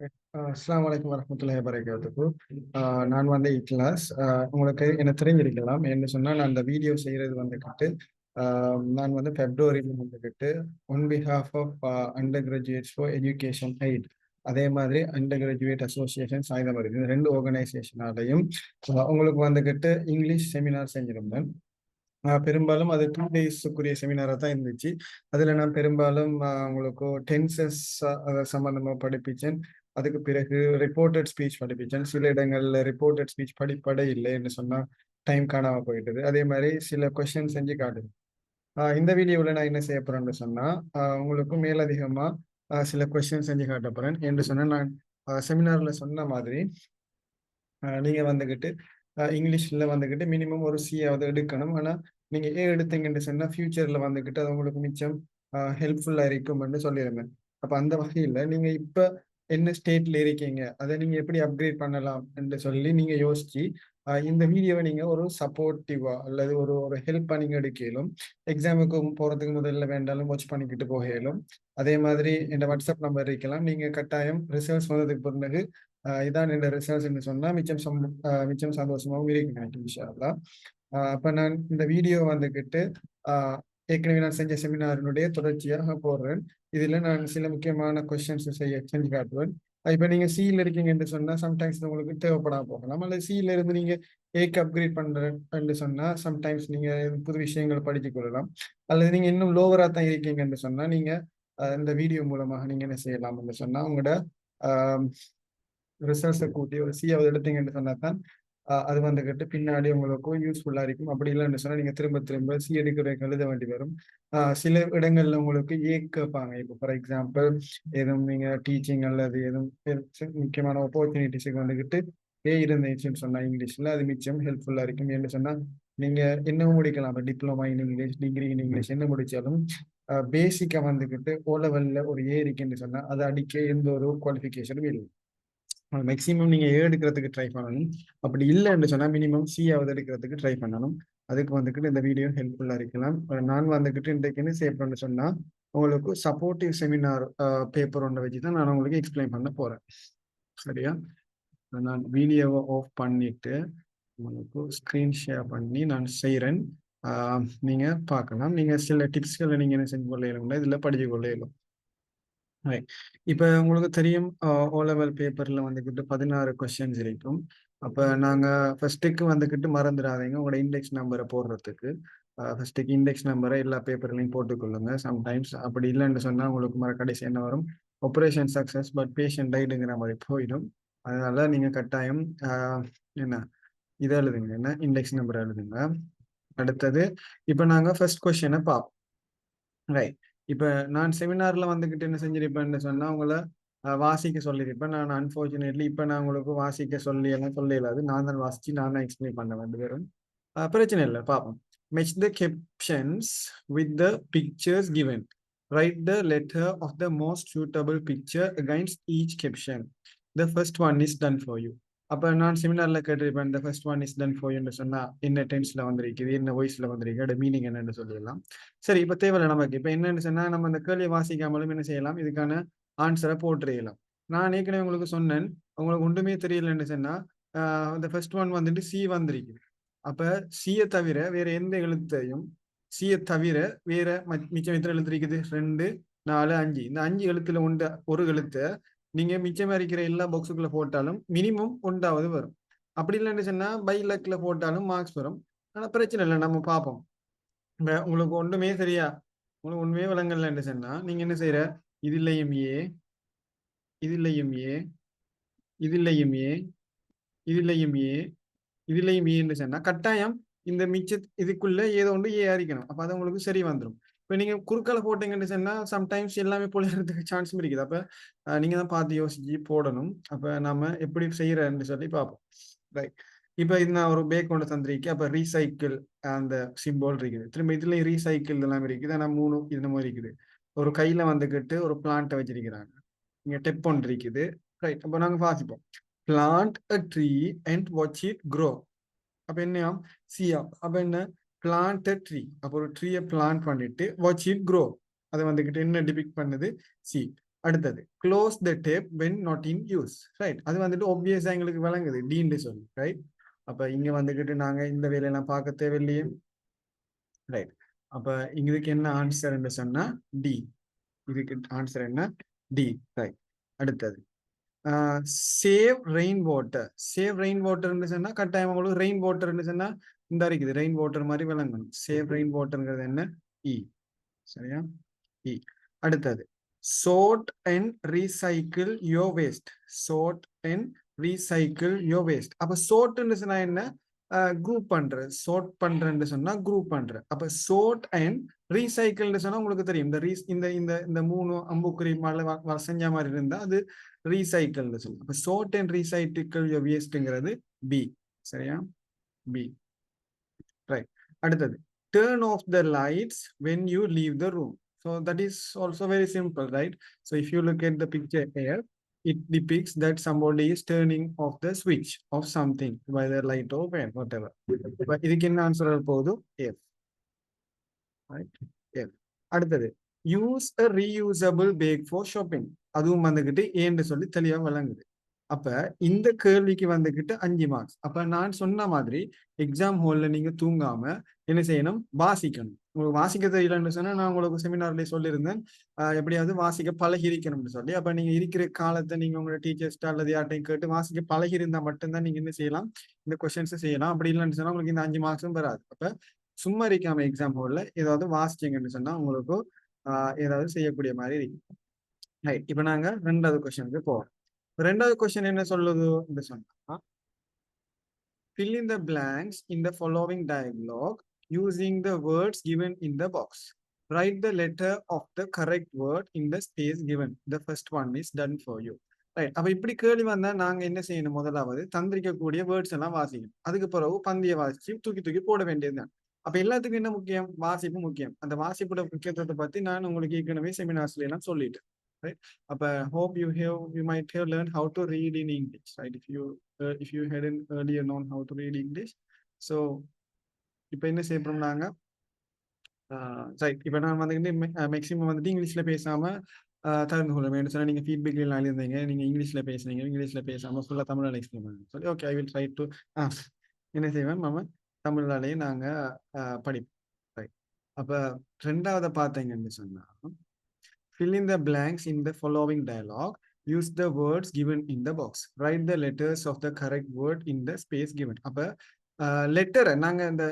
அஸ்லாம் வலைக்கம் வரமத்துல்லாஹி வரகாத்துக்கு நான் வந்து இக்லாஸ். உங்களுக்கு என்ன தெரிஞ்சிருக்கலாம். என்ன சொன்னால் நான் அந்த வீடியோ செய்கிறது வந்துக்கிட்டு நான் வந்து ஃபெப்ரவரியில் வந்துக்கிட்டு on behalf of under graduates for education height அதே மாதிரி அண்டர் கிராஜுவேட் அசோசியேஷன் சாயுதம் இந்த ரெண்டு ஆர்கனைசேஷனாலையும் உங்களுக்கு வந்துக்கிட்டு இங்கிலீஷ் செமினார் செஞ்சிருந்தேன் பெரும்பாலும் அது டூ டேஸுக்குரிய செமினாராக தான் இருந்துச்சு. அதில் நான் பெரும்பாலும் உங்களுக்கு டென்சஸ் சம்மந்தமாக படிப்பிச்சேன். அதுக்கு பிறகு ரிப்போர்ட்டட் ஸ்பீச் படிப்பிச்சேன் சில இடங்கள்ல ரிப்போர்ட்டட் ஸ்பீச் படிப்படை இல்லை என்று சொன்னா டைம் காணாம போயிட்டது அதே மாதிரி சில கொஸ்டின் செஞ்சு காட்டுது. இந்த வீடியோவில் நான் என்ன செய்ய போறேன்னு சொன்னா உங்களுக்கு மேலதிகமா சில கொஸ்டின் செஞ்சு காட்ட போறேன் என்று சொன்னா நான் செமினார்ல சொன்ன மாதிரி நீங்க வந்துகிட்டு இங்கிலீஷ்ல வந்துகிட்டு மினிமம் ஒரு சியாவது எடுக்கணும். ஆனா நீங்க ஏ எடுத்தீங்கன்னு சொன்னா ஃபியூச்சர்ல வந்துகிட்டு அது உங்களுக்கு மிச்சம் ஹெல்ப்ஃபுல்லா இருக்கும்னு சொல்லியிருந்தேன் அப்ப அந்த வகையில நீங்க இப்ப என்ன ஸ்டேட்ல இருக்கீங்க? அதை நீங்க எப்படி அப்கிரேட் பண்ணலாம் என்று சொல்லி நீங்க யோசிச்சு இந்த வீடியோவை நீங்க ஒரு சப்போர்ட்டிவா அல்லது ஒரு ஒரு ஹெல்ப் நீங்க எடுக்கலும். எக்ஸாமுக்கு போறதுக்கு முதல்ல வேண்டாலும் வாட்ச் பண்ணிக்கிட்டு போகலும். அதே மாதிரி இந்த வாட்ஸ்அப் நம்பர் இருக்கலாம். நீங்க கட்டாயம் ரிசல்ட்ஸ் வந்ததுக்கு பிறகு இதான் என்னோட ரிசல்ட்ஸ் சொன்னா மிச்சம் மிச்சம் சந்தோஷமாகவும் இருக்கு விஷயம் அப்ப நான் இந்த வீடியோ வந்துகிட்டு ஏற்கனவே நான் செஞ்ச செமினாரினுடைய தொடர்ச்சியாக போடுறேன். இதுல நான் சில முக்கியமான கொஸ்டின்ஸ் செய்ய செஞ்சு காட்டுவேன். இப்போ நீங்க சியில் இருக்கீங்க என்று சொன்னா சம்டைம்ஸ் உங்களுக்கு தேவைப்படாம போகலாம். அல்லது சியில் இருந்து நீங்க ஏக்கு அப்கிரேட் பண்றேன்னு சொன்னா சம்டைம்ஸ் நீங்க புது விஷயங்கள் படித்து கொள்ளலாம். அல்லது நீங்க இன்னும் லோவரா தான் இருக்கீங்க என்று சொன்னா நீங்க இந்த வீடியோ மூலமாக நீங்க என்ன செய்யலாம் சொன்னா உங்களோட ரிசல்ட்ஸை கூட்டி ஒரு சியாவது எடுத்தீங்கன்னு சொன்னால் தான் அது வந்துகிட்டு பின்னாடி உங்களுக்கு யூஸ்ஃபுல்லாக இருக்கும். அப்படி இல்லைன்னு சொன்னால் நீங்கள் திரும்ப திரும்ப சி எடுக்கிற எழுத வேண்டி வரும். சில இடங்களில் உங்களுக்கு ஏ கேட்பாங்க இப்போ ஃபார் எக்ஸாம்பிள் எதுவும் நீங்கள் டீச்சிங் அல்லது எதுவும் முக்கியமான ஆப்பர்ச்சுனிட்டிஸுக்கு வந்துக்கிட்டு ஏ இருந்துச்சுன்னு சொன்னால் இங்கிலீஷில் அது மிச்சம் ஹெல்ப்ஃபுல்லாக இருக்கும். என்று சொன்னால் நீங்கள் என்ன முடிக்கலாம்? Diploma in English degree in English என்ன முடிச்சாலும் பேசிக்காக வந்துக்கிட்டு ஓ லெவலில் ஒரு ஏ இருக்குன்னு சொன்னால் அதை அடிக்க எந்த ஒரு குவாலிஃபிகேஷனும் இல்லை. மேக்சிமம் நீங்கள் ஏ எடுக்கிறதுக்கு ட்ரை பண்ணணும். அப்படி இல்லைன்னு சொன்னால் மினிமம் சியாவது எடுக்கிறதுக்கு ட்ரை பண்ணணும். அதுக்கு வந்துக்கிட்டு இந்த வீடியோ ஹெல்ப்ஃபுல்லாக இருக்கலாம். நான் வந்துக்கிட்டு இன்றைக்கு என்ன செய்யப்படுன்னு சொன்னால் உங்களுக்கு சப்போர்ட்டிவ் செமினார் பேப்பர் ஒன்றை வச்சு தான் நான் உங்களுக்கு எக்ஸ்பிளைன் பண்ண போகிறேன் சரியா? நான் வீடியோவை ஆஃப் பண்ணிட்டு உங்களுக்கு ஸ்க்ரீன் ஷேர் பண்ணி நான் செய்கிறேன். நீங்கள் பார்க்கலாம். நீங்கள் சில டிப்ஸ்களை நீங்கள் என்ன செஞ்சு கொள்ள இயலும்? இதில் படிச்சு கொள்ள இயலும். இப்ப உங்களுக்கு தெரியும் ஓ லெவல் பேப்பர்ல வந்துகிட்டு பதினாறு கொஸ்டின்ஸ் இருக்கும். அப்ப நாங்க ஃபர்ஸ்ட்டுக்கு வந்துகிட்டு மறந்துடாதீங்க. உங்களோட இண்டெக்ஸ் நம்பரை போடுறதுக்கு. ஃபர்ஸ்ட்டுக்கு இண்டெக்ஸ் நம்பரை எல்லா பேப்பர்லையும் போட்டுக்கொள்ளுங்க. சம்டைம்ஸ் அப்படி இல்லைன்னு சொன்னா உங்களுக்கு மற கடைசி என்ன வரும். ஆப்ரேஷன் சக்சஸ் பட் பேஷண்ட் டைடுங்கிற மாதிரி போயிடும். அதனால நீங்க கட்டாயம் என்ன? இதை எழுதுங்க. என்ன? இண்டெக்ஸ் நம்பர் எழுதுங்க. அடுத்தது இப்ப நாங்க ஃபர்ஸ்ட் கொஸ்டினை பார்ப்போம் ரைட் இப்ப நான் செமினார்ல வந்துகிட்டு என்ன செஞ்சிருப்பேன்னு சொன்னால் உங்களை வாசிக்க சொல்லியிருப்பேன் நான் அன்ஃபார்ச்சுனேட்லி இப்போ நான் உங்களுக்கு வாசிக்க சொல்லி எல்லாம் சொல்ல இல்லாது நான் தான் வாசிச்சு நான் தான் எக்ஸ்பிளைன் பண்ண வேண்டு வரும். பிரச்சனை இல்லை பார்ப்போம் match the captions with the pictures given right the letter of the most suitable picture against each caption the first one is done for you அப்போ நான் செமினாரில் கேட்டிருப்பேன் இந்த first one is done for என்று சொன்னால் என்ன டென்ஸில் வந்திருக்குது? என்ன வாய்ஸில் வந்திருக்கு அதோட மீனிங் என்னன்னு சொல்லிடலாம். சரி இப்போ தேவையில்லை நமக்கு. இப்போ என்னன்னு சொன்னால் நம்ம அந்த கேள்வியை வாசிக்காமலும் என்ன செய்யலாம்? இதுக்கான ஆன்சரை போட்டுறையலாம் நான் ஏற்கனவே உங்களுக்கு சொன்னேன். உங்களுக்கு ஒன்றுமே தெரியலன்னு சொன்னால் இந்த ஃபர்ஸ்ட் ஒன் வந்துட்டு சி வந்திருக்குது. அப்ப சியை தவிர வேற எந்த எழுத்தையும் சியை தவிர வேற மிச்சம் எத்தனை எழுத்து இருக்குது? ரெண்டு நாலு அஞ்சு. இந்த அஞ்சு எழுத்துல ஒன்று ஒரு எழுத்தை நீங்க மிச்சம் இருக்கிற எல்லா பாக்ஸுக்குள்ள போட்டாலும் மினிமம் ஒன்றாவது வரும். அப்படி இல்லைன்னு சொன்னா பை லக்ல போட்டாலும் மார்க்ஸ் வரும். ஆனா பிரச்சனை இல்லை நம்ம பார்ப்போம். உங்களுக்கு ஒன்றுமே சரியா உங்களுக்கு ஒன்றுமே விளங்கலன்னு சொன்னா நீங்க என்ன செய்யற? இதுலையும் ஏ இதுலையும் ஏ இதுலையும் ஏ இதுலையும் ஏ இதுலையும் ஏன்னு சொன்னா கட்டாயம் இந்த மிச்ச இதுக்குள்ள ஏதோ ஒன்று ஏ அறிக்கணும் அப்ப அது உங்களுக்கு சரி வந்துடும் இப்போ நீங்கள் குறுக்கால போட்டீங்கன்னு சொன்னா சம்டைம்ஸ் எல்லாமே பொழியறதுக்கு சான்ஸும் இருக்குது அப்போ நீங்க தான் பார்த்து யோசிச்சு போடணும். அப்போ நம்ம எப்படி செய்கிறேன்னு சொல்லி பார்ப்போம். ரைட் இப்போ இது நான் ஒரு பேக் கொண்டு தந்திருக்கேன். அப்போ ரீசைக்கிள் அந்த சிம்போல் இருக்குது. திரும்ப இதுலயும் ரீசைக்கிள் எல்லாம் இருக்குது. ஆனால் மூணு இந்த மாதிரி இருக்குது. ஒரு கையில் வந்துக்கிட்டு ஒரு பிளான்ட்டை வச்சிருக்கிறாங்க. இங்கே டெப் ஒன்று இருக்குது. ரைட் அப்போ நாங்கள் வாசிப்போம். Plant a tree and watch it grow அப்போ என்ன சியா அப்போ என்ன? பிளான்ட் ட்ரீ அப்போ ஒரு ட்ரீயை பிளான்ட் பண்ணிட்டு வாட்ச் இட் க்ரோ அதை வந்துக்கிட்டு என்ன டிபிக் பண்ணுது? சி அடுத்தது close the tap when not in use right அது வந்துட்டு ஒப்வியஸாக எங்களுக்கு விளங்குது. டீன்னு சொல்லி. ரைட் அப்போ இங்கே வந்துக்கிட்டு நாங்கள் இந்த வேலையெல்லாம் பார்க்க தேவையில்லையே. ரைட் அப்போ இதுக்கு என்ன ஆன்சர் சொன்னால் டி இதுக்கு ஆன்சர் என்ன? டி ரைட் அடுத்தது save rain water save rain வாட்டர்னு சொன்னால் கட்டாயம் உங்களுக்கு ரெயின் வாட்டர்னு சொன்னால் இந்த இருக்குது ரெயின் வாட்டர் மாதிரி விளங்கணும் சேவ் ரெயின் வாட்டர்ங்கிறது என்ன? இ சரியா? இ அடுத்தது. Sort and recycle your waste sort and recycle your waste அப்ப சோர்ட்னு சொன்னா என்ன? குரூப் பண்ற. சோர்ட் பண்றேன்னு சொன்னா குரூப் பண்ற. அப்ப சோர்ட் அண்ட் ரீசைக்கிள்னு சொன்னா உங்களுக்கு தெரியும். இந்த ரீஸ் இந்த இந்த இந்த மூணு அம்புக்குறி மலை செஞ்ச மாதிரி இருந்தா அது ரீசைக்கிள்னு சொல்லுவோம். அப்ப சோர்ட் அண்ட் ரீசைக்கிள் யோ வேஸ்ட்ங்கிறது பி சரியா? B அடுத்தது turn off the lights when you leave the room so that is also very simple right so if you look at the picture here it depicts that somebody is turning off the switch of something whether light or fan whatever but இதுக்கு என்ன answer போதும் F right F அடுத்தது use a reusable bag for shopping அதுவும் வந்துகிட்டு ஏன்னு சொல்லி தெளிவா விளங்குது அப்ப இந்த கேள்விக்கு வந்துகிட்டு அஞ்சு மார்க்ஸ் அப்ப நான் சொன்ன மாதிரி எக்ஸாம் ஹால்ல நீங்க தூங்காம என்ன செய்யணும்? வாசிக்கணும். உங்களுக்கு வாசிக்க தெரியலன்னு சொன்னா நான் உங்களுக்கு செமினார்லயே சொல்லியிருந்தேன். எப்படியாவது வாசிக்க பழகி இருக்கணும்னு சொல்லி. அப்ப நீங்க இருக்கிற காலத்தை நீங்க உங்களோட டீச்சர்ஸ்ட அல்லது யார்ட்டையும் கேட்டு வாசிக்க பழகி இருந்தா மட்டும்தான் நீங்க என்ன செய்யலாம்? இந்த கொஸ்டின்ஸ் செய்யலாம். அப்படி இல்லைன்னு சொன்னா உங்களுக்கு இந்த அஞ்சு மார்க்ஸும் வராது. அப்ப சும்மா இருக்காம எக்ஸாம் ஹால்ல ஏதாவது வாசிச்சீங்கன்னு சொன்னா உங்களுக்கு ஏதாவது செய்யக்கூடிய மாதிரி இருக்கும் ரைட் இப்ப நாங்க ரெண்டாவது கொஸ்டினுக்கு போவோம் ரெண்டாவது கொஸ்டின் என்ன சொல்லுது சொன்னா fill in the blanks in the following dialogue using the words given in the box. Write the letter of the correct word in the space given. The first one is done for you. Right அப்ப இப்படி கேள்வி வந்தா நாங்க என்ன செய்யணும்? முதலாவது தந்திரிக்கக்கூடிய words எல்லாம் வாசிக்கணும். அதுக்கு பிறகு பந்திய வாசிச்சு தூக்கி தூக்கி போட வேண்டியதுதான் அப்ப எல்லாத்துக்கும் என்ன முக்கியம்? வாசிப்பு முக்கியம். அந்த வாசிப்போட முக்கியத்துவத்தை பத்தி நான் உங்களுக்கு ஏற்கனவே செமினார்ஸ்ல எல்லாம் சொல்லிட்டேன். Right? அப்ப hope you have you might have learned how to read in english right? If you uh, if you hadn't earlier known how to read english. So இப்ப என்ன செய்யறோம் நாங்க ரைட் இப்ப நான் வந்துட்டு மேக்சிமம் வந்துட்டு இங்கிலீஷ்ல பேசாம தகுந்து கொள்ள சொன்னா நீங்க ஃபீட்பேக் எல்லாம் எழுந்தீங்க நீங்க இங்கிலீஷ்ல பேசுனீங்க. இங்கிலீஷ்ல பேசாம ஃபுல்லா தமிழ்ல எக்ஸ்பிளைன் பண்ணுங்க. சொல்லி okay I will try to என்ன செய்வேன்? நம்ம தமிழ்னாலேயே நாங்க படிப்போம். ரைட் அப்ப ரெண்டாவது பார்த்தீங்கன்னு சொன்னா fill in the blanks in the following dialogue use the words given in the box write the letters of the correct word in the space given அப்ப லெட்டரை நாங்க இந்த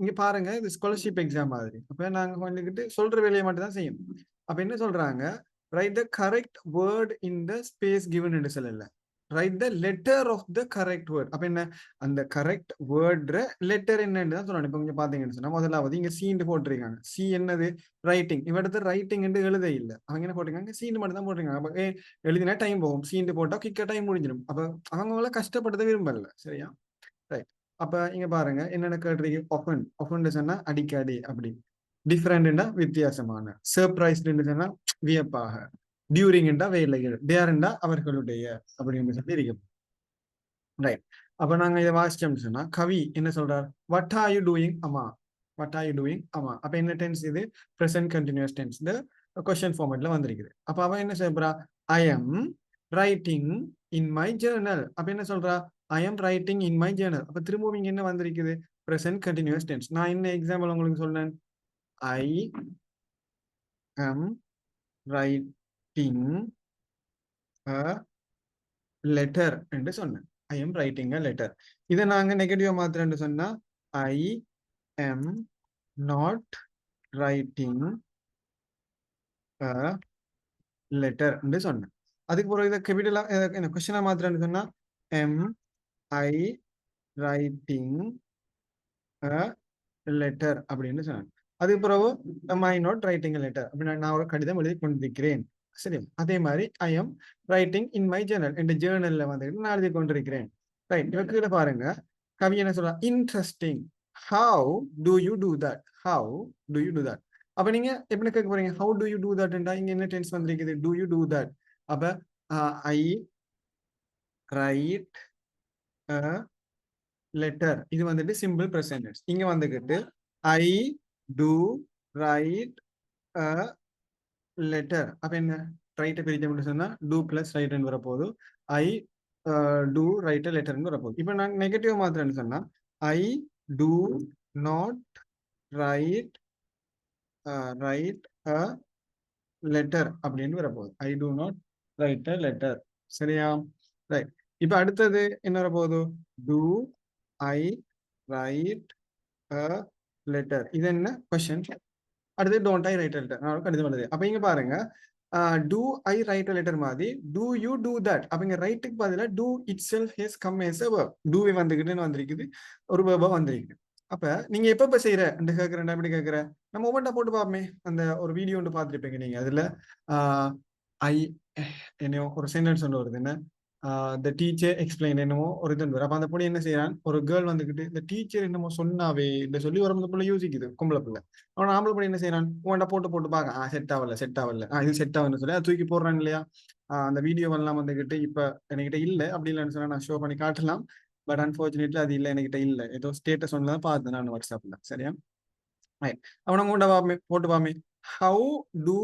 இங்க பாருங்க இது ஸ்காலர்ஷிப் எக்ஸாம் மாதிரி அப்ப நாங்க வந்துகிட்டு சொல்ற வேலையை மட்டும் தான் செய்யணும் அப்ப என்ன சொல்றாங்க write the correct word in the space given என்று சொல்லல write the letter of the correct word அப்ப என்ன? அந்த கரெக்ட் வேர்ட்ற லெட்டர் என்னன்னு தான் சொல்லணும். இப்போ இங்க பாத்தீங்கன்னு சொன்னா முதலாவது இங்க சீண்டு போட்டிருக்காங்க. சி என்னது? ரைட்டிங் இவடத்து ரைட்டிங் என்று எழுத இல்லை. அவங்க என்ன போட்டிருக்காங்க? சீண்டு மட்டும் தான் போட்டிருக்காங்க. அப்ப ஏ எழுதினா டைம் போகும். சீண்டு போட்டா கிக்க டைம் முடிஞ்சிடும். அப்ப அவங்கள கஷ்டப்படுத்த விரும்பல. சரியா? ரைட் அப்ப இங்க பாருங்க. என்னென்ன கேட்டிருக்கு? ஒஃபன் ஒஃபன் சொன்னா அடிக்கடி. அப்படி. டிஃப்ரெண்ட்னா வித்தியாசமான. சர்ப்ரைஸ்டுன்னு சொன்னா வியப்பாக. டியூரிங்டா வேலைகள் தேர்ண்டா அவர்களுடைய அப்படின்னு சொல்லி இருக்கும் ரைட் அப்ப நாங்க இதை வாசிச்சோம்னு சொன்னா கவி என்ன சொல்றார்? வாட் ஆர் யூ டூயிங் அம்மா வாட் ஆர் யூ டூயிங் ஆமா அப்ப என்ன டென்ஸ் இது? ப்ரெசன்ட் கண்டினியூஸ் டென்ஸ் இந்த கொஸ்டின் ஃபார்மேட்ல வந்திருக்குது. அப்ப அவன் என்ன சொல்றா I am writing in my journal அப்ப என்ன சொல்றா? I am writing in my journal அப்ப திரும்பவும் இங்க என்ன வந்திருக்குது? ப்ரெசன்ட் கண்டினியூஸ் டென்ஸ் நான் என்ன எக்ஸாம்பிள் உங்களுக்கு சொன்னேன் I am writing a letter என்று சொன்னேன். I am writing a letter இதை நாங்க நெகட்டிவா மாத்திரன்னு சொன்னால் I am not writing a letter என்று சொன்னேன். அதுக்கு பிறகு இதை கேபிட்டலா என்ன கொஸ்டினா மாத்திரன்னு சொன்னால் am I writing a letter அப்படின்னு சொன்னேன் அதுக்கு பிறகு ஐ நாட் ரைட்டிங் லெட்டர் அப்படின்னு நான் ஒரு கடிதம் எழுதி கொண்டிருக்கிறேன். சரி அதே மாதிரி I am writing in my journal என் ஜேர்னல்ல வந்துட்டு நான் எழுதி கொண்டிருக்கிறேன். ரைட் இவ கீழே பாருங்க. கவி என்ன சொல்றா? Interesting how do you do that how do you do that அப்ப நீங்க எப்படி கேட்க போறீங்க? ஹவு டூ யூ டூ தட்ன்றா இங்க என்ன டென்ஸ் வந்திருக்குது? டூ யூ டூ தட் அப்ப ஐ ரைட் லெட்டர் இது வந்துட்டு சிம்பிள் ப்ரெசன்டென்ஸ் இங்க வந்துக்கிட்டு I do write a letter அப்ப என்ன? ரைட்டை பிரிச்சோம்னு சொன்னா டூ பிளஸ் ரைட்னு வரப்போகுது. ஐ டூ ரைட் லெட்டர்னு வரப்போகுது. இப்போ நான் நெகட்டிவ் மாத்திரன்னு சொன்னா I do not write write a letter அப்படின்னு வரப்போகுது. I do not write a letter சரியா? ரைட் இப்போ அடுத்தது என்ன வரப்போகுது? Do I write a letter இது என்ன? கொஸ்டின் அடுத்து டோன்ட் ஐ ரைட் லெட்டர் நான் கடிதம் எழுது அப்போ இங்கே பாருங்க. டூ ஐ ரைட் லெட்டர் மாதிரி டூ யூ டூ தட் அப்போ இங்கே ரைட்டுக்கு பதிலாக do itself has come has a verb டூவே வந்துகிட்டுன்னு வந்திருக்குது. ஒரு வேர்பா வந்திருக்குது. அப்ப நீங்க எப்ப எப்ப செய்யற அந்த கேட்கறேன் எப்படி கேட்கற நம்ம ஒவ்வொன்றா போட்டு பார்ப்போமே. அந்த ஒரு வீடியோ ஒன்று பார்த்துருப்பீங்க நீங்க. அதுல ஐ என்னையோ ஒரு சென்டென்ஸ் ஒன்று வருது. என்ன? த டீச்சர் எக்ஸ்பிளைன் என்னமோ ஒரு இதன் வரும். அப்ப அந்த பொண்ணு என்ன செய்யறான் ஒரு கேர்ள் வந்துகிட்டு இந்த டீச்சர் என்னமோ சொன்னாவே இந்த சொல்லி ஒரு அந்த பிள்ளை யோசிக்குது கும்பல பிள்ளை. அவன் ஆம்பளை பொண்ணு என்ன செய்யறான் உன்ட போட்டு போட்டு பாக்க ஆ செட் ஆகல செட் ஆகல. ஆ இது செட் ஆகுன்னு சொல்லி அதை தூக்கி போடுறான் இல்லையா? அந்த வீடியோ எல்லாம் வந்துகிட்டு இப்ப என்கிட்ட இல்ல அப்படி இல்லைன்னு சொன்னா நான் ஷோ பண்ணி காட்டலாம். பட் அன்பார்ச்சுனேட்லி அது இல்லை என்கிட்ட இல்லை. ஏதோ ஸ்டேட்டஸ் ஒன்று தான் பார்த்தேன் நான் வாட்ஸ்அப்ல சரியா? அவனை உண்ட பாமே போட்டு பாமே how do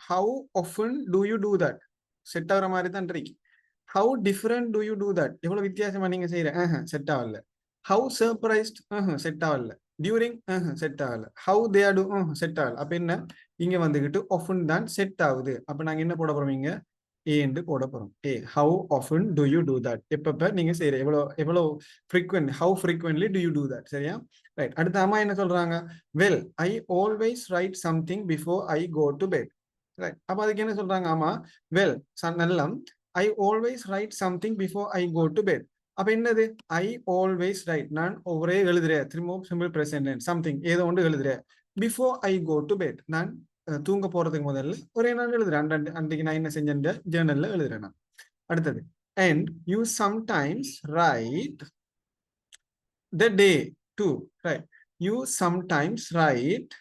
how often do you do that set ஆகிற மாதிரி தான் இருக்கு. How different do you do that எவ்வளவு வித்தியாசமா நீங்க செய்யற? செட் ஆகல. ஹவு சர்ப்ரைஸ்ட் செட் ஆகல. டியூரிங் செட் ஆகல. How they are do set ஆகல. அப்ப என்ன? இங்க வந்துகிட்டு ஒஃபன் தான் செட் ஆகுது. அப்ப நாங்க என்ன போட போறோம் இங்க? ஏன்னு போட போறோம். ஏ how often do you do that எப்பப்ப நீங்க செய்யற? எவ்வளோ எவ்வளோ frequent how frequently do you do that சரியா? ரைட் அடுத்த அம்மா என்ன சொல்றாங்க? Well I always write something before I go to bed right அப்போ அதுக்கு என்ன சொல்றாங்க ஆமா well Nallam I always write something before I go to bed அப்ப என்னது ஐ ஆல்வேஸ் ரைட் நான் ஒரே எழுதுறேன் திரும்பவும் சிம்பிள் பிரசன்ட் சம்திங் ஏதோ ஒன்று எழுதுறேன் before I go to bed நான் தூங்க போறதுக்கு முதல்ல ஒரே நான் எழுதுறேன் அன்றைக்கு நான் என்ன செஞ்சேன் ஜேர்னல்ல எழுதுறேன் நான் அடுத்தது and you sometimes write the day do write you sometimes write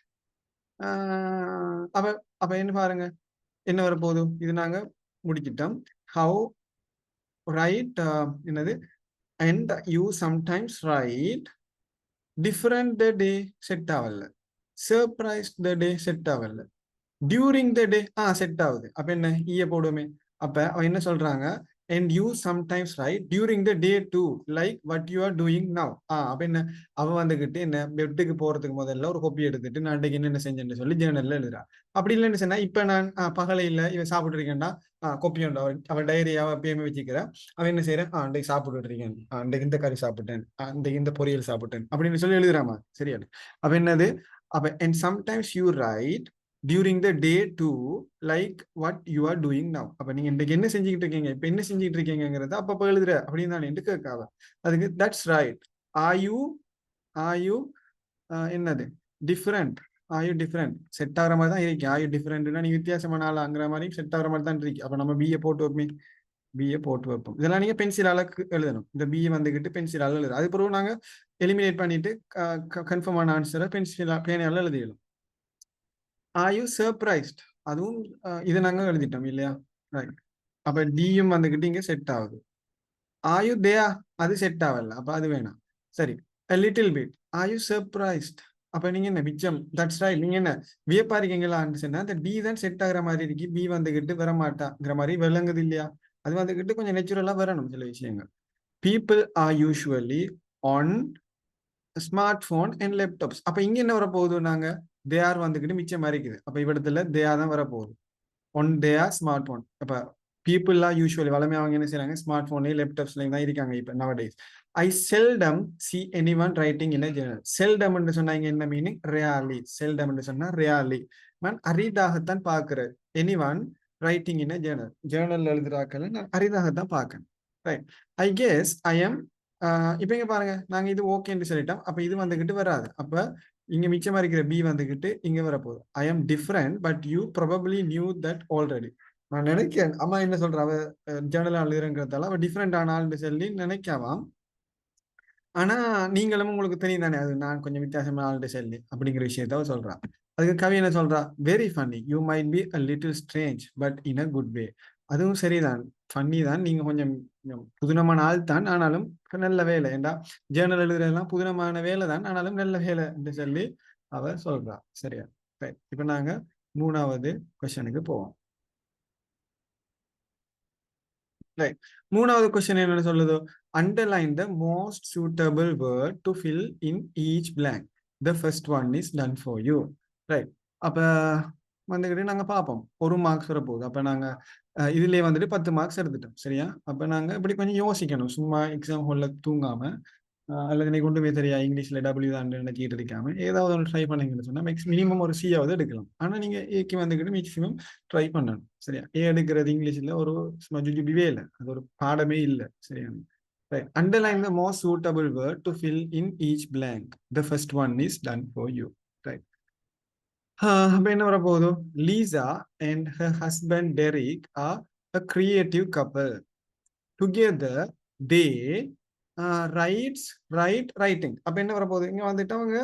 அப்ப அப்ப என்ன பாருங்க என்ன வரப்போகுது இது நாங்க முடிக்கிட்டோம் ஹவு ரைட் uh, என்னது? And you sometimes write different the day set ஆகல. சர்ப்ரைஸ் த டே செட் ஆகல. During the day ah set ஆகுது. அப்ப என்ன? E ஈய போடுவோமே அப்ப அவ என்ன சொல்றாங்க? And you sometimes write during the day do like what you are doing now ah அப்போ என்ன? அவ வந்துக்கிட்டு என்ன பெட்டுக்கு போகிறதுக்கு முதல்ல ஒரு கொப்பி எடுத்துட்டு நான் அன்றைக்கு என்னென்ன செஞ்சேன்னு சொல்லி ஜேர்னல்ல எழுதுறா. அப்படி இல்லைன்னு சொன்னா இப்போ நான் பகலையில் இவன் சாப்பிட்டு இருக்கேன்டா. ஆஹ் கொப்பி உண்டு? அவன் அவன் டைரியாவை எப்பயுமே வச்சுக்கிறேன் அவன் என்ன செய்யறேன் ஆ அன்றைக்கு சாப்பிட்டு இருக்கேன். அன்றைக்கு இந்த கறி சாப்பிட்டேன். அன்றைக்கு இந்த பொரியல் சாப்பிட்டேன். அப்படின்னு சொல்லி எழுதுறாமா சரியா? அப்போ என்னது? அப்போ and sometimes you write during the day do like what you are doing now அப்ப நீங்க இன்றைக்கு என்ன செஞ்சுக்கிட்டு இருக்கீங்க? இப்ப என்ன செஞ்சுட்டு இருக்கீங்கிறத அப்பப்ப எழுதுற அப்படின்னு நான் என்று கேட்காவ அதுக்கு தட்ஸ் ரைட் ஆயு ஆயு என்னது? டிஃப்ரெண்ட் ஆயு டிஃப்ரெண்ட் செட் ஆகிற மாதிரி தான் இருக்கு ஆயு டிஃப்ரெண்ட்னா நீ வித்தியாசமான ஆளாங்கிற மாதிரி செட் ஆகிற மாதிரி தான் இருக்கு அப்ப நம்ம பிஏ போட்டு வைப்போம். பிஏ போட்டு வைப்போம். இதெல்லாம் நீங்க பென்சிலால எழுதணும். இந்த பிஏ வந்துகிட்டு பென்சிலால எழுதணும் அது பிறகு நாங்க எலிமினேட் பண்ணிட்டு கன்ஃபார்மான ஆன்சரை பென்சிலா பேனால எழுதிடலாம் ஆர் யூ சர்ப்ரைஸ்ட் அதுவும் இதை நாங்கள் எழுதிட்டோம் இல்லையா? ரைட் அப்போ டியும் வந்துக்கிட்டு இங்கே செட் ஆகுது. ஆர் யூ தேயா அது செட் ஆகல. அப்போ அது வேணாம். சரி. Little bit are you surprised அப்போ நீங்கள் என்ன மிச்சம்? தட்ஸ் ரைட் நீங்கள் என்ன வியப்பா இருக்கீங்களான்னு சொன்னால் அந்த டி தான் செட் ஆகிற மாதிரி இருக்கு. பி வந்துக்கிட்டு வர மாட்டாங்கிற மாதிரி விளங்குது இல்லையா? அது வந்துக்கிட்டு கொஞ்சம் நேச்சுரலாக வரணும் சில விஷயங்கள். People are usually on smart phone and laptops அப்போ இங்கே என்ன வர போகுது நாங்கள் ஆர் வந்துக்கிட்டு மிச்சம் இருக்குது அப்ப இவ்விடத்துல தே ஆர் தான் வரப்போகுது. On they are smart phone அப்ப பீப்புள்லாம் யூஸ்வலி வளமையாக அவங்க என்ன செய்யறாங்க ஸ்மார்ட் போன்லயும் லேப்டாப்ஸ்லையும் தான் இருக்காங்க இப்போ nowadays I seldom see anyone writing in journal seldom என்று சொன்னாங்க என்ன மீனிங் ரியாலி செல்டம் என்று சொன்னா ரியாலி நான் அரிதாகத்தான் பார்க்கிறேன் anyone writing in journal journal எழுதுறாக்கல நான் அரிதாகத்தான் பார்க்கணும் right I guess I am இப்ப இங்கே பாருங்க. நாங்க இது ஓகேன்னு சொல்லிட்டோம். அப்போ இது வந்துகிட்டு வராது. அப்ப இங்க மிச்சமா இருக்கிற பி வந்துகிட்டு இங்க வரப்போகுது. I am different but you probably knew that already நான் நினைக்கிறேன் அம்மா என்ன சொல்ற? அவ ஜேர்னல் எழுதுறங்கிறதால அவ டிஃப்ரெண்ட் ஆனால்னு சொல்லி நினைக்காவாம். ஆனா நீங்களும் உங்களுக்கு தெரியும் தானே அது நான் கொஞ்சம் வித்தியாசமான ஆள்கிட்ட சொல்லி அப்படிங்கிற விஷயத்த சொல்றான் அதுக்கு கவி என்ன சொல்றா? Very funny you might be a little strange but in a good way அதுவும் சரிதான். ஃபன்னி தான் நீங்க கொஞ்சம் புதினமான ஆள் தான். ஆனாலும் நல்ல வேலை. ஏண்டா ஜேர்னல் எழுதுறதெல்லாம் புதினமான வேலை தான். ஆனாலும் நல்ல வேலை என்று சொல்லி அவ சொல்றா சரியா? ரைட் இப்ப நாங்க மூணாவது கொஸ்டனுக்கு போவோம். ரைட் மூணாவது கொஸ்டின் என்ன சொல்லுதோ? Underline the most suitable word to fill in each blank the first one is done for you right அப்ப வந்துக்கிட்டு நாங்க பார்ப்போம். ஒரு மார்க்ஸ் வரப்போகுது. போகுது அப்ப நாங்க வந்துட்டு பத்து மார்க்ஸ் எடுத்துட்டோம். சரியா? அப்ப நாங்க இப்படி கொஞ்சம் யோசிக்கணும். சும்மா எக்ஸாம் ஹால்ல தூங்காம அல்லது நீ கொண்டு போய் தெரியா இங்கிலீஷில் டபிள்யூ தான் நினைச்சிட்டு இருக்காம ஏதாவது ஒன்று ட்ரை பண்ணீங்கன்னு சொன்னால் மேக்ஸ் மினிமம் ஒரு சியாவது எடுக்கலாம். ஆனா நீங்க ஏக்கு வந்துக்கிட்டு மேக்ஸிமம் ட்ரை பண்ணணும். சரியா? ஏ எடுக்கிறது இங்கிலீஷ்ல ஒரு ஜுஜுபிவே இல்லை. அது ஒரு பாடமே இல்லை. சரியா? Right underline the most suitable word to fill in each blank The one is done done you. அப்போ என்ன வர போதும் Lisa and her husband Derek are a creative couple together they writes write writing அப்ப என்ன வர போகுது இங்க வந்துட்டு அவங்க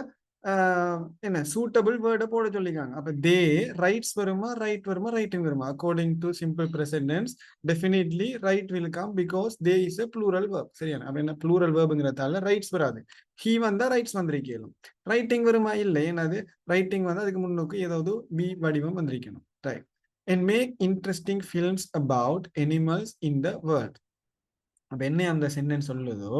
என்ன சூட்டபிள் வேர்டை போட சொல்லிருக்காங்க. அப்ப தே ரைட்ஸ் வருமா ரைட் வருமா ரைட்டிங் வருமா? According to simple present tense definitely write will come because they is a plural verb சரியான அப்ப என்ன ப்ளூரல் வேர்புங்கிறதால ரைட்ஸ் வராது. ஹீ வந்தா ரைட்ஸ் வந்திருக்கணும் ரைட்டிங் வருமா? இல்லை. என்னது? ரைட்டிங் வந்து அதுக்கு முன்னோக்கு ஏதாவது பி வடிவம் வந்திருக்கணும். Right and make interesting films about animals in the world அப்ப என்ன அந்த சென்டென்ஸ் சொல்லுதோ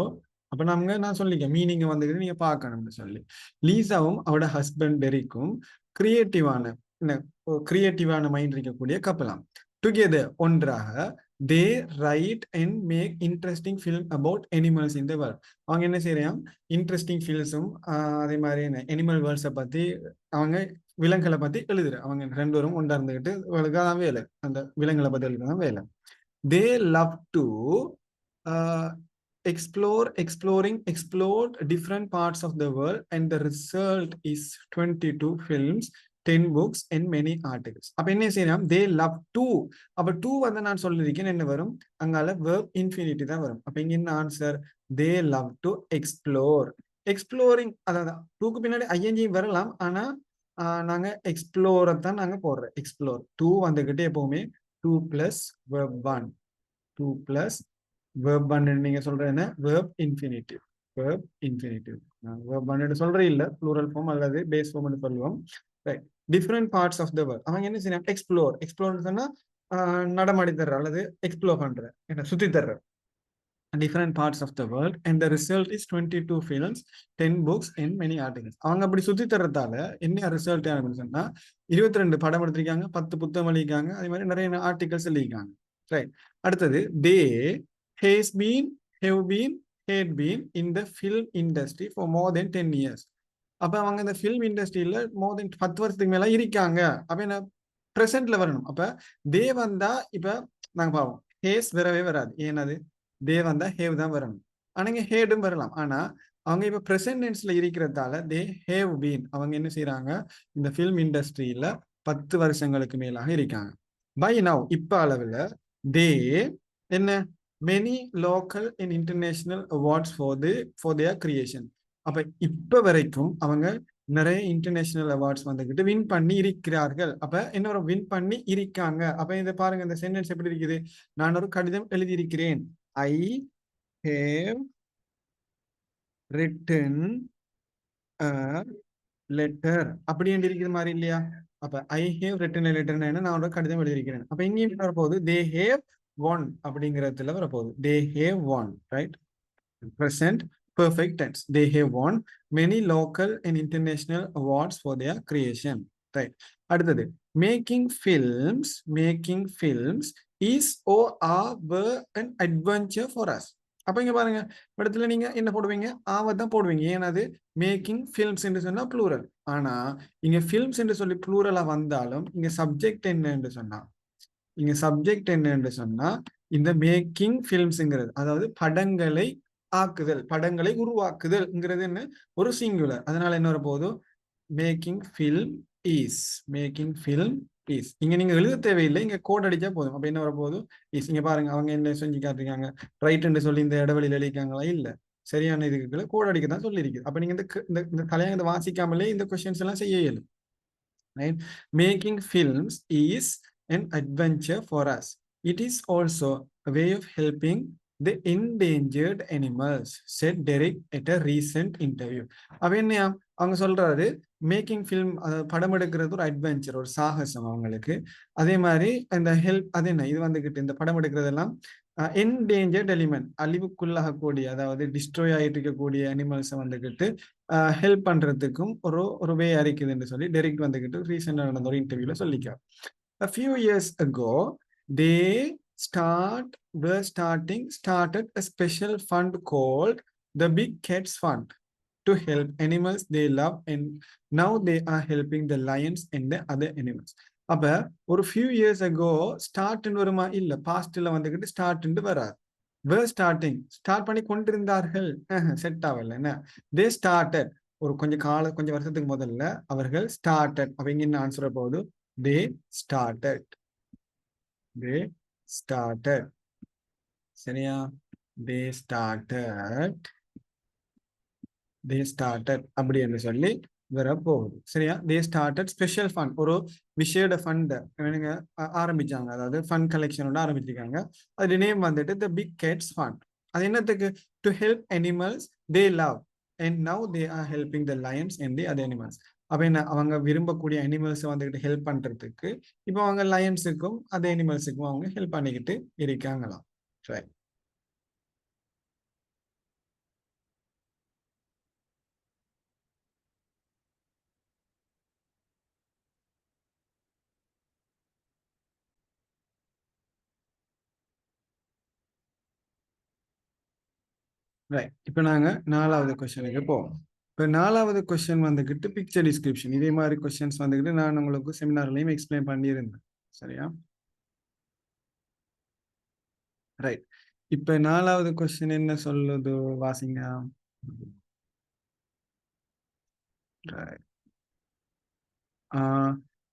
அப்ப நாங்க நான் சொல்லிக்க மீனிங் வந்துக்கிட்டு நீங்க பார்க்கணும்னு சொல்லி. லீசாவும் அவட ஹஸ்பண்ட் டெரிக்கும் கிரியேட்டிவான கிரியேட்டிவான மைண்ட் இருக்கக்கூடிய கப்பலாம் டுகெதர் ஒன்றாக they write and make interesting film about animals in the world அவங்க என்ன செய்யறாங்க? இன்ட்ரெஸ்டிங் ஃபீல்ஸும் அதே மாதிரி என்ன அனிமல் வேர்ல்ட்ஸை பத்தி அவங்க விலங்குகளை பத்தி எழுதுற அவங்க ரெண்டு பேரும் ஒன்றா இருந்துகிட்டு அவளுக்கு தான் வேலை. அந்த விலங்குகளை பத்தி எழுதுறதான் வேலை. They love to explore exploring explored different parts of the world and the result is 22 films 10 books and many articles அப்ப என்ன செய்யலாம் they love to அப்ப to வந்து நான் சொல்லிருக்கேன் என்ன வரும் அங்கால verb infinity தான் வரும் அப்ப இங்க என்ன answer they love to explore exploring அதாவது டூக்கு பின்னாடி ஐஎன்ஜி வரலாம் ஆனா ஆஹ், நாங்க எக்ஸ்ப்ளோரை தான் நாங்க போடுறோம் எக்ஸ்ப்ளோர் டூ வந்துகிட்டு எப்பவுமே to plus verb one to plus verb ஒன்னு நீங்க சொல்ற என்ன? verb infinitive. verb infinitive. verb ஒன்னு சொல்றே இல்ல. ப்ளூரல் ஃபார்ம் அல்லது பேஸ் form னு சொல்லுவோம். Right different parts of the world அவங்க என்ன செய்யணும் எக்ஸ்ப்ளோர் எக்ஸ்ப்ளோர் சொன்னா நடமாடி தர்ற அல்லது எக்ஸ்ப்ளோர் பண்ற என்ன சுத்தி தர்ற different parts of the world and the result is twenty two films ten books and many articles அவங்க அப்படி சுத்தி தர்றதால என்ன ரிசல்ட் அப்படின்னு சொன்னா இருபத்தி ரெண்டு படம் எடுத்திருக்காங்க பத்து புத்தகம் எழுதியிருக்காங்க அதே மாதிரி நிறைய ஆர்டிகல்ஸ் எழுதியிருக்காங்க. ரைட் அடுத்தது they has been have been had been in the film industry for more than ten years அப்ப அவங்க இந்த ஃபில்ம் இண்டஸ்ட்ரியில் மோர் தென் பத்து வருஷத்துக்கு மேல இருக்காங்க. அப்ப என்ன? ப்ரெசென்ட்ல வரணும். அப்ப தே வந்தா இப்ப நாங்க பாவோம் ஹேஸ் வரவே வராது. ஏனது தே வந்தா ஹேவ் தான் வரணும். ஆனால் இங்க ஹேடும் வரலாம். ஆனா அவங்க இப்ப பிரசன்ட் இருக்கிறதால தே ஹேவ் பீன் அவங்க என்ன செய்யறாங்க இந்த ஃபில்ம் இண்டஸ்ட்ரியில பத்து வருஷங்களுக்கு மேலாக இருக்காங்க. பை நவ் இப்ப அளவுல தே என்ன? Many local and international awards for the for their creation அப்ப இப்ப வரைக்கும் அவங்க நிறைய இன்டர்நேஷனல் அவார்ட்ஸ் வந்துகிட்டு வின் பண்ணி இருக்கிறார்கள். அப்ப என்ன வின் பண்ணி இருக்காங்க. அப்ப இதை பாருங்க இந்த சென்டென்ஸ் எப்படி இருக்குது? நான் ஒரு கடிதம் எழுதியிருக்கிறேன். ஐ ஹேவ் ரிட்டன் லெட்டர் அப்படி இருக்கிற மாதிரி இல்லையா? அப்ப ஐ ஹேவ் ரிட்டன் லெட்டர் நான் ஒரு கடிதம் எழுதியிருக்கிறேன். அப்ப இங்கேயும் போது தே ஹேவ் ஒன் அப்படிங்கிறதுல வரப்போகுது they have won right present perfect tense they have won many local and international awards for their creation. Right அடுத்தது making films making films is oh ah our and adventure for us அப்போ இங்கே பாருங்க இடத்துல நீங்கள் என்ன போடுவீங்க ஆவை தான் போடுவீங்க ஏன்னாது மேக்கிங் ஃபில்ம்ஸ் என்று சொன்னால் ப்ளூரல் ஆனால் இங்கே ஃபில்ம்ஸ் என்று சொல்லி ப்ளூரலாக வந்தாலும் இங்கே சப்ஜெக்ட் என்ன என்று சொன்னால் இங்க சப்ஜெக்ட் என்னன்னு சொன்னா இந்த மேக்கிங் ஃபிலிம்ஸ்ங்கிறது அதாவது படங்களை ஆக்குதல் படங்களை உருவாக்குதல்ங்கிறது என்ன? ஒரு சிங்குலர் அதனால என்ன வரப்போகுது? Making film is making film is இங்க நீங்க எழுத தேவையில்லை இங்க கோட் அடிச்சா போதும். அப்ப என்ன வரப்போகுது? இஸ் இங்க பாருங்க அவங்க என்ன செஞ்சு காட்டிருக்காங்க ரைட் சொல்லி இந்த இடைவெளியில் எழுதிக்காங்களா இல்ல. சரியான இதுக்கு கோட் அடிக்க தான் சொல்லியிருக்குது அப்ப நீங்க இந்த இந்த இந்த வாசிக்காமலே இந்த கொஸ்டின்ஸ் எல்லாம் செய்ய இயலும். Making films films an adventure for us. It is also a way of helping the endangered animals said derek at a recent interview. அவங்க சொல்றாரு மேக்கிங் ஃபில்ம் படம் எடுக்கிறது ஒரு அட்வென்ச்சர் ஒரு சாகசம் அவங்களுக்கு. அதே மாதிரி இந்த ஹெல்ப் அது என்ன இது வந்துகிட்டு இந்த படம் எடுக்கிறதெல்லாம் என்டேஞ்சர்ட் எலிமெண்ட் அழிவுக்குள்ளாகக்கூடிய அதாவது டிஸ்ட்ராய் ஆகிட்டு இருக்கக்கூடிய அனிமல்ஸை வந்துக்கிட்டு ஹெல்ப் பண்றதுக்கும் ஒரு ஒரு வே அறிக்குதுன்னு சொல்லி டெரிக்ட் வந்துக்கிட்டு ரீசெண்டாக நடந்த ஒரு இன்டர்வியூவில் சொல்லிக்கார் a few years ago they start were starting started a special fund called the big cats fund to help animals they love and now they are helping the lions and the other animals அப்ப ஒரு few years ago ஸ்டார்ட்னு வருமா இல்ல பாஸ்ட்ல வந்துகிட்டு ஸ்டார்ட்னு வராது வேர் starting start பண்ணி கொண்டிருந்தார்கள் set ஆகல என்ன தே ஸ்டார்டட் ஒரு கொஞ்சம் கால கொஞ்சம் வருஷத்துக்கு முதல்ல அவர்கள் ஸ்டார்டட் அவங்க என்ன ஆன்சர் போகுது தே ஸ்டார்டட் தே started. சரியா? தே started. தே started அப்படி என்று சொல்லி வரப்போகுது. சரியா? தே ஸ்டார்டட் ஸ்பெஷல் ஃபண்ட் ஒரு விஷேட ஃபண்ட் ஆரம்பிச்சாங்க. அதாவது ஃபண்ட் கலெக்ஷனோட ஆரம்பிச்சிருக்காங்க. அது நேம் வந்துட்டு த பிக் கேட்ஸ் ஃபண்ட் அது என்னத்துக்கு? To help animals they love and now they are helping the lions and the other animals அப்போ என்ன அவங்க விரும்பக்கூடிய அனிமல்ஸை வந்துக்கிட்டு ஹெல்ப் பண்றதுக்கு இப்போ அவங்க லயன்ஸுக்கும் அதே அனிமல்ஸுக்கும் அவங்க ஹெல்ப் பண்ணிக்கிட்டு இருக்காங்களாம். ரைட் ரைட் இப்போ நாங்கள் நாலாவது கொஸ்டினுக்கு போவோம். இப்போ நாலாவது கொஸ்டின் வந்துக்கிட்டு பிக்சர் டிஸ்கிரிப்ஷன் இதே மாதிரி கொஸ்டின்ஸ் வந்துக்கிட்டு நான் உங்களுக்கு செமினார்லையும் எக்ஸ்பிளைன் பண்ணியிருந்தேன் சரியா ரைட் இப்போ நாலாவது கொஸ்டின் என்ன சொல்லுது வாசிங்க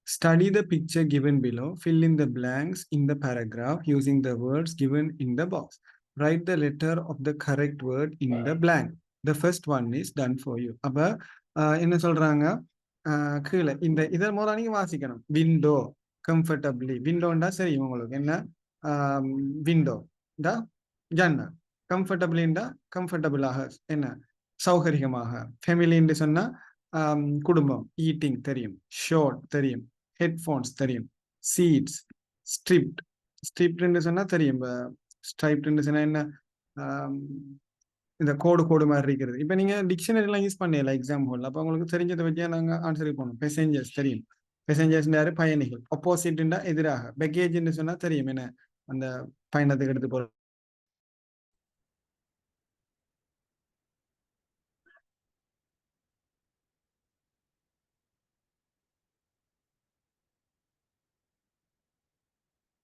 study the picture given below fill in the blanks in the paragraph using the words given in the box write the letter of the correct word in the blank the first one is done for you அப்ப என்ன சொல்றாங்க? கீழே. இந்த இதன் மூலம் நீங்க வாசிக்கணும். Window comfortably விண்டோண்டா சரி உங்களுக்கு என்ன? விண்டோ இந்த ஜன்னல் கம்ஃபர்டபிளின்டா கம்ஃபர்டபுளாக என்ன? சௌகரியமாக. ஃபேமிலின்னு சொன்னா குடும்பம். ஈட்டிங் தெரியும். ஷோர்ட் தெரியும். ஹெட்ஃபோன்ஸ் தெரியும். சீட்ஸ் ஸ்ட்ரிப்ட் ஸ்ட்ரிப்ட்னு சொன்னா தெரியும். ஸ்ட்ரைப்ட்னு சொன்னா என்ன? இந்த கோடு கோடு மாதிரி இருக்கிறது. இப்போ நீங்க டிக்ஷனரிலாம் யூஸ் பண்ணல எக்ஸாம் ஹோல்ல அப்போ உங்களுக்கு தெரிஞ்சதை பற்றியா நாங்க ஆன்சர் போகணும். பெசஞ்சர்ஸ் தெரியும். பெசஞ்சர்ஸ் யாரு பயணிகள். ஆப்போசிட்னா எதிராக. பேக்கேஜ்னு சொன்னா தெரியும். என்ன? அந்த பயணத்துக்கு எடுத்து போகிற